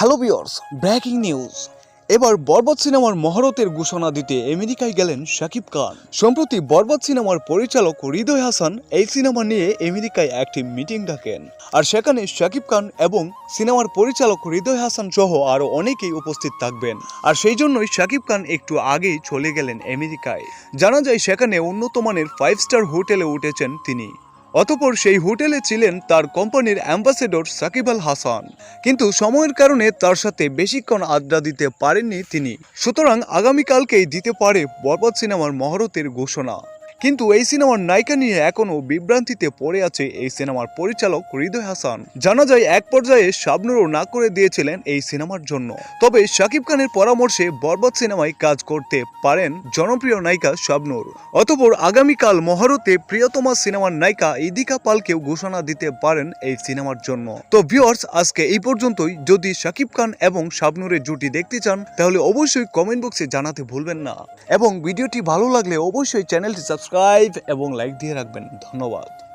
Hello বিয়র্স breaking news. এবার বরবাদ সিনেমার মহরতের ঘোষণা দিতে আমেরিকায় গেলেন শাকিব খান। সম্প্রতি বরবাদ সিনেমার পরিচালক হৃদয় হাসান এই সিনেমা নিয়ে আমেরিকায় একটি মিটিং ডাকেন। আর সেখানে শাকিব খান এবং সিনেমার পরিচালক হৃদয় হাসান সহ আরও অনেকেই উপস্থিত থাকবেন। আর সেই জন্যই শাকিব খান একটু আগেই চলে গেলেন আমেরিকায়। জানা যায় সেখানে উন্নত মানের ফাইভ স্টার হোটেলে উঠেছেন তিনি। অতপর সেই হোটেলে ছিলেন তার কোম্পানির অ্যাম্বাসেডর সাকিব আল হাসান। কিন্তু সময়ের কারণে তার সাথে বেশিক্ষণ আড্ডা দিতে পারেননি তিনি। সুতরাং আগামীকালকেই দিতে পারে বরবাদ সিনেমার মহরতের ঘোষণা। কিন্তু এই সিনেমার নায়িকা নিয়ে এখনও বিভ্রান্তিতে পড়ে আছে এই সিনেমার পরিচালক হৃদয় হাসান। জানা যায়, এক পর্যায়ে শাবনুরও না করে দিয়েছিলেন এই সিনেমার জন্য। তবে শাকিব খানের পরামর্শে বরবাদ সিনেমায় কাজ করতে পারেন জনপ্রিয় নায়িকা শাবনুর। অতপর আগামীকাল মহারতে প্রিয়তমা সিনেমার নায়িকা ইদিকা পালকেও ঘোষণা দিতে পারেন এই সিনেমার জন্য। তো ভিউয়ার্স আজকে এই পর্যন্তই। যদি শাকিব খান এবং শাবনুরের জুটি দেখতে চান, তাহলে অবশ্যই কমেন্ট বক্সে জানাতে ভুলবেন না। এবং ভিডিওটি ভালো লাগলে অবশ্যই চ্যানেলটি সাবস্ক্রাইব এবং লাইক দিয়ে রাখবেন। ধন্যবাদ।